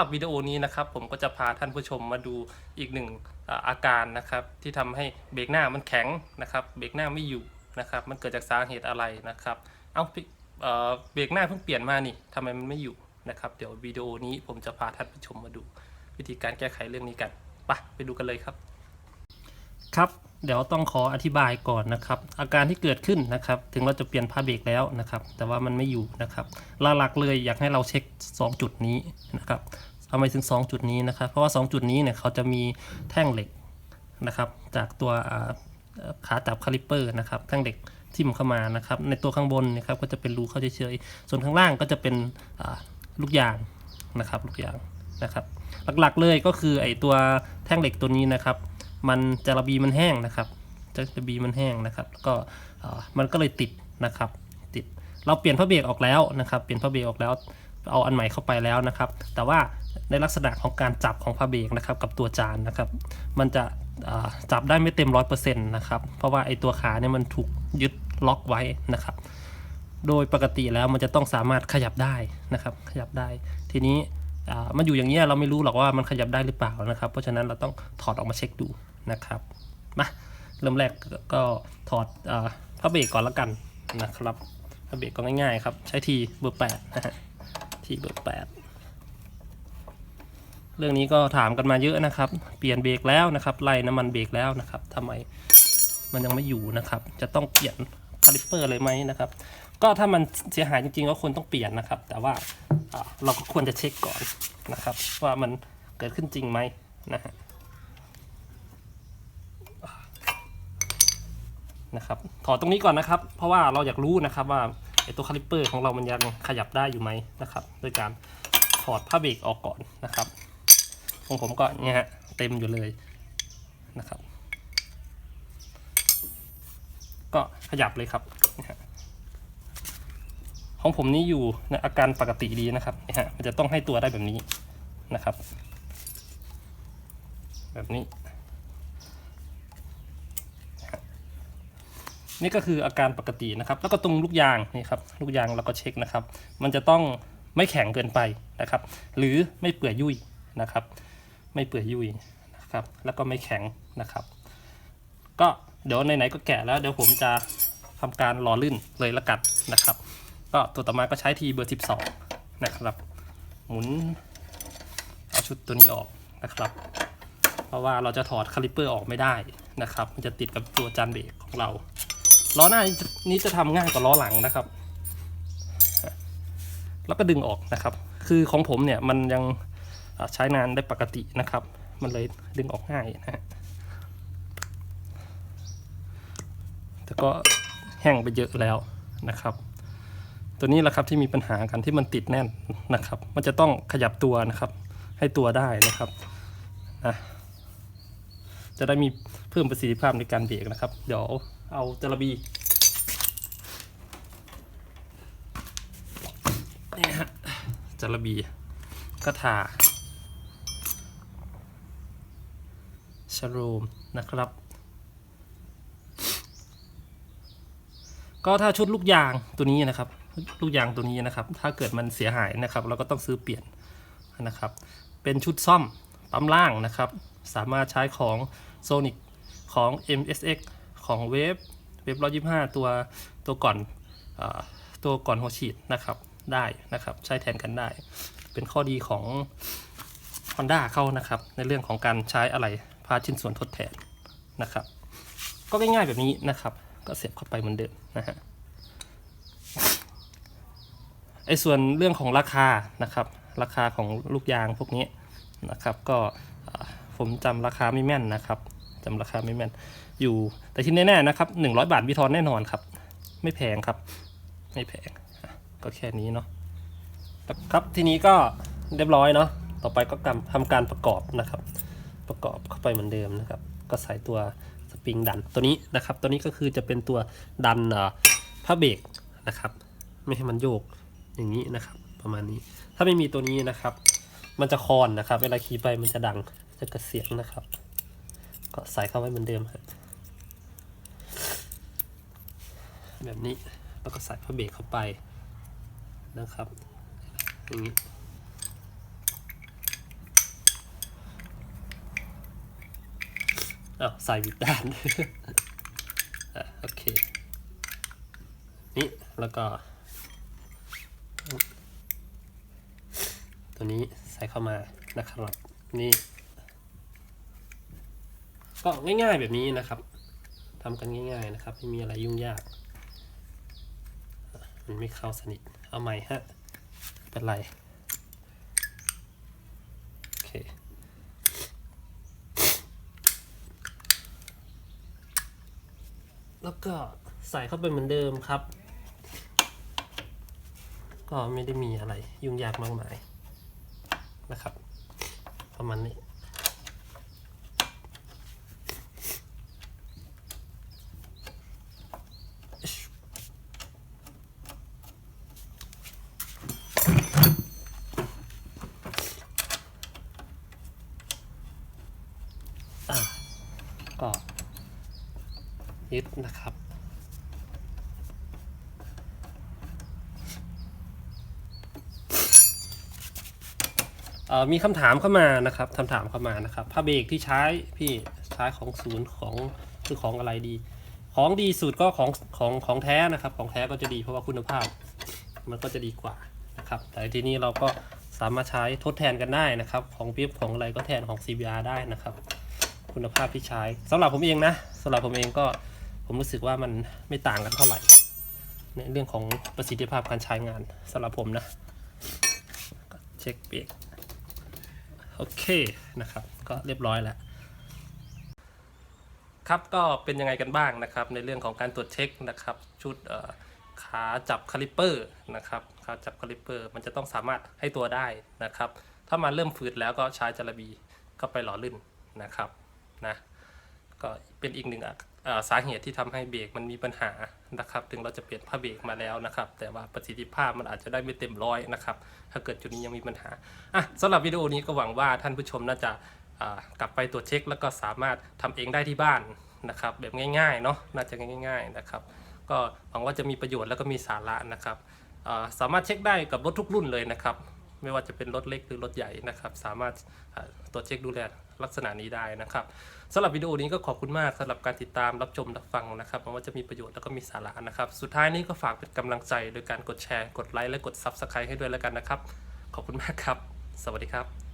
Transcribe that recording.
หรับวิดีโอนี้นะครับ ผมก็จะพาท่านผู้ชมมาดูอีกหนึ่งอาการนะครับ ที่ทำให้เบรกหน้ามันแข็งนะครับ เบรกหน้าไม่อยู่นะครับ มันเกิดจากสาเหตุอะไรนะครับ เอาเอ่อเบรกหน้าเพิ่งเปลี่ยนมานี่ทำไมมันไม่อยู่นะครับ เดี๋ยววิดีโอนี้ผมจะพาท่านผู้ชมมาดู วิธีการแก้ไขเรื่องนี้กันไปไปดูกันเลยครับ ครับเดี๋ยวต้องขออธิบายก่อนนะครับ อาการที่เกิดขึ้นนะครับ ถึงเราจะเปลี่ยนผ้าเบรกแล้วนะครับ แต่ว่ามันไม่อยู่นะครับหลักๆเลยอยากให้เราเช็ค 2 จุดนี้นะครับ ทำไมถึง 2 จุดนี้นะครับ เพราะว่า 2 จุดนี้เนี่ยเขาจะมีแท่งเหล็กนะครับ จากตัวขาจับคาลิปเปอร์นะครับแท่งเหล็กทิ่มเข้ามานะครับ ในตัวข้างบนนะครับก็จะเป็นรูเข้าเฉยๆส่วนข้างล่างก็จะเป็นลูกยางนะครับลูกยางนะครับ หลักๆเลยก็คือไอตัวแท่งเหล็กตัวนี้นะครับ มันจะระบีมันแห้งนะครับจะระบีมันแห้งนะครับแล้วก็มันก็เลยติดนะครับ ติดเราเปลี่ยนผ้าเบรกออกแล้วนะครับ เปลี่ยนผ้าเบรกออกแล้ว เอาอันใหม่เข้าไปแล้วนะครับ แต่ว่าในลักษณะของการจับของผ้าเบรกนะครับกับตัวจานนะครับ มันจะจับได้ไม่เต็มร้อยเปอร์เซ็นต์นะครับ เพราะว่าไอตัวขาเนี่ยมันถูกยึดล็อกไว้นะครับ โดยปกติแล้วมันจะต้องสามารถขยับได้นะครับ ขยับได้ ทีนี้มันอยู่อย่างเงี้เราไม่รู้หรอกว่ามันขยับได้หรือเปล่านะครับ เพราะฉะนั้นเราต้องถอดออกมาเช็คดูนะครับมาเริ่มแรกก็ถอดอาผ้าเบรกก่อนละกันนะครับผ้าเบรกก็ง่ายๆครับ ใช้ทีเบอร์แปดนะฮะ ทีเบอร์แปดเรื่องนี้ก็ถามกันมาเยอะนะครับ เปลี่ยนเบรกแล้วนะครับ ไล่น้ำมันเบรกแล้วนะครับทำไมมันยังไม่อยู่นะครับ จะต้องเปลี่ยนคาลิปเปอร์เลยไหมนะครับ ก็ถ้ามันเสียหายจริงๆก็ควรต้องเปลี่ยนนะครับ แต่ว่าอ่าเราก็ควรจะเช็คก่อนนะครับ ว่ามันเกิดขึ้นจริงไหมนะฮะนะครับ ถอดตรงนี้ก่อนนะครับ เพราะว่าเราอยากรู้นะครับว่า ไอตัวคาลิปเปอร์ของเรามันยังขยับได้อยู่ไหมนะครับโดยการถอดผ้าเบรกออกก่อนนะครับ ของผมก็เนี่ยฮะเต็มอยู่เลยนะครับ ก็ขยับเลยครับนะฮะของผมนี่อยู่ในอาการปกติดีนะครับนี่ฮะมันจะต้องให้ตัวได้แบบนี้นะครับ แบบนี้ฮะ นี่ก็คืออาการปกตินะครับ แล้วก็ตรงลูกยางนี่ครับลูกยางเราก็เช็คนะครับ มันจะต้องไม่แข็งเกินไปนะครับ หรือไม่เปื่อยยุ่ยนะครับ ไม่เปื่อยยุ่ยนะครับ แล้วก็ไม่แข็งนะครับ ก็เดี๋ยวไหนๆก็แกะแล้วเดี๋ยวผมจะทำการหล่อลื่นเลยละกันนะครับ ก็ตัวต่อมาก็ใช้ทีเบอร์ 12 นะครับ หมุนเอาชุดตัวนี้ออกนะครับ เพราะว่าเราจะถอดคาลิปเปอร์ออกไม่ได้นะครับ มันจะติดกับตัวจานเบรกของเรา ล้อหน้านี้จะทำง่ายกว่าล้อหลังนะครับ แล้วก็ดึงออกนะครับ คือของผมเนี่ยมันยังใช้งานได้ปกตินะครับ มันเลยดึงออกง่ายนะฮะแต่ก็แห้งไปเยอะแล้วนะครับ ตัวนี้แหละครับที่มีปัญหากันที่มันติดแน่นนะครับ มันจะต้องขยับตัวนะครับ ให้ตัวได้นะครับนะจะได้มีเพิ่มประสิทธิภาพในการเบรกนะครับ เดี๋ยว เอาจระบีนี่ฮะจระบีก็ทาชโรมนะครับ ก็ถ้าชุดลูกยางตัวนี้นะครับ ลูกยางตัวนี้นะครับ ถ้าเกิดมันเสียหายนะครับ เราก็ต้องซื้อเปลี่ยนนะครับ เป็นชุดซ่อมปั๊มล่างนะครับ สามารถใช้ของ Sonic ของ MSX ของเวฟเวฟ125ตัวตัวก่อนอตัวก่อนหัวฉีดนะครับได้นะครับใช้แทนกันได้ เป็นข้อดีของ Honda เข้านะครับในเรื่องของการใช้อะไรพาชิ้นส่วนทดแทนนะครับ ก็ง่ายๆแบบนี้นะครับ ก็เสียบเข้าไปเหมือนเดิมนะฮะไอ้ส่วนเรื่องของราคานะครับ ราคาของลูกยางพวกนี้นะครับ ก็ผมจำราคาไม่แม่นนะครับ จำราคาไม่แม่นอยู่ แต่ที่แน่ๆนะครับ100บาทวิทอนแน่นอนครับ ไม่แพงครับ ไม่แพงก็แค่นี้เนาะครับทีนี้ก็เรียบร้อยเนาะต่อไปก็กำทำการประกอบนะครับ ประกอบเข้าไปเหมือนเดิมนะครับ ก็ใส่ตัวสปริงดันตัวนี้นะครับ ตัวนี้ก็คือจะเป็นตัวดันผ้าเบรกนะครับ ไม่ให้มันโยกอย่างนี้นะครับ ประมาณนี้ถ้าไม่มีตัวนี้นะครับ มันจะคอนนะครับ เวลาขี่ไปมันจะดังจะกระเสียงนะครับ ก็ใส่เข้าไว้เหมือนเดิมครับแบบนี้แล้วก็ใส่ผ้าเบรกเข้าไปนะครับ อย่างนี้อาใส่บิดด้านโอเค นี่แล้วก็ ตัวนี้ใส่เข้ามานะครับนี่ ก็ง่ายๆแบบนี้นะครับทำกันง่าย ๆนะครับ ไม่มีอะไรยุ่งยาก มันไม่เข้าสนิท เอาใหม่ฮะเป็นไรโอเคแล้วก็ใส่เข้าไปเหมือนเดิมครับ ก็ไม่ได้มีอะไรยุ่งยากมากมายนะครับ ประมาณนี้ อะก็ยึดนะครับเอ่อมีคำถามเข้ามานะครับคำถามเข้ามานะครับผ้าเบรกที่ใช้พี่ใช้ของศูนย์ของคือของอะไรดี ของดีสุดก็ของของของแท้นะครับ ของแท้ก็จะดีเพราะว่าคุณภาพ มันก็จะดีกว่านะครับ แต่ทีนี้เราก็สามารถใช้ทดแทนกันได้นะครับ ของเปิ๊บของอะไรก็แทนของ CBR ได้นะครับ คุณภาพที่ใช้สำหรับผมเองนะสำหรับผมเองก็ผมรู้สึกว่ามันไม่ต่างกันเท่าไหร่ในเรื่องของประสิทธิภาพการใช้งานสำหรับผมนะเช็คเบรกโอเคนะครับ ก็เรียบร้อยแล้ว ครับก็เป็นยังไงกันบ้างนะครับ ในเรื่องของการตรวจเช็คนะครับ ชุดขาจับคาลิปเปอร์นะครับขาจับคาลิปเปอร์ มันจะต้องสามารถให้ตัวได้นะครับ ถ้ามันเริ่มฝืดแล้วก็ใช้จระบีก็ไปหล่อลื่นนะครับ นะก็เป็นอีกหนึ่งสาเหตุที่ทำให้เบรกมันมีปัญหานะครับ ถึงเราจะเปลี่ยนผ้าเบรกมาแล้วนะครับ แต่ว่าประสิทธิภาพมันอาจจะได้ไม่เต็มร้อยนะครับ ถ้าเกิดจุดนี้ยังมีปัญหาอะสำหรับวิดีโอนี้ก็หวังว่าท่านผู้ชมน่าจะกลับไปตรวจเช็ค แล้วก็สามารถทำเองได้ที่บ้านนะครับ แบบง่ายๆเนาะน่าจะง่าย ๆนะครับ ก็หวังว่าจะมีประโยชน์แล้วก็มีสาระนะครับสามารถเช็คได้กับรถทุกรุ่นเลยนะครับ ไม่ว่าจะเป็นรถเล็กหรือรถใหญ่นะครับ สามารถตรวจเช็คดูแลลักษณะนี้ได้นะครับสำหรับวิดีโอนี้ก็ขอบคุณมากสำหรับการติดตามรับชมรับฟังนะครับว่าจะมีประโยชน์แล้วก็มีสาระนะครับ สุดท้ายนี้ก็ฝากเป็นกำลังใจโดยการกดแชร์ กดไลค์และกด Subscribe ให้ด้วยแล้วกันนะครับ ขอบคุณมากครับ สวัสดีครับ